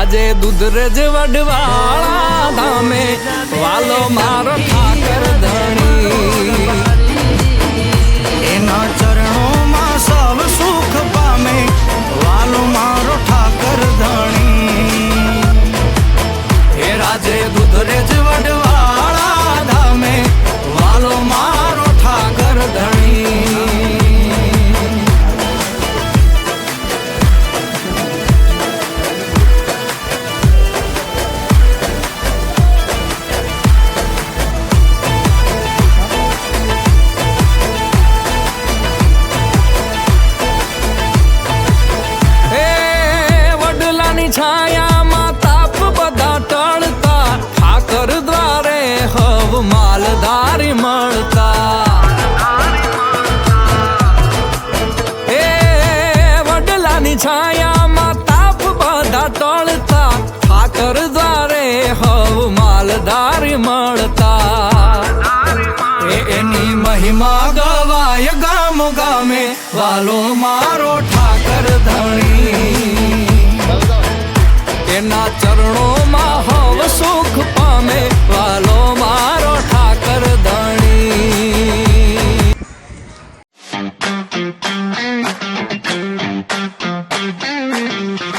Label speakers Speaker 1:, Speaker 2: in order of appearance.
Speaker 1: રાજે દુધરેજ વડવાળા ધામે વાલો મારો ઠાકર ધણી.
Speaker 2: એના ચરણોમાં સૌ સુખ પામે વાલો મારો ઠાકર ધણી.
Speaker 1: હે રાજે દુધરેજ છાયામાં તાપ બધા ટળતા. ઠાકર દ્વારે હવ માલધારી મળતા. એ વડલાની છાયામાં તાપ બધા ટળતા. ઠાકર દ્વારે હવ માલધારી મળતા. એની મહિમા ગવાય ગામ ગામે. વાલો મારો ઠાકર ધણી. Mm-hmm.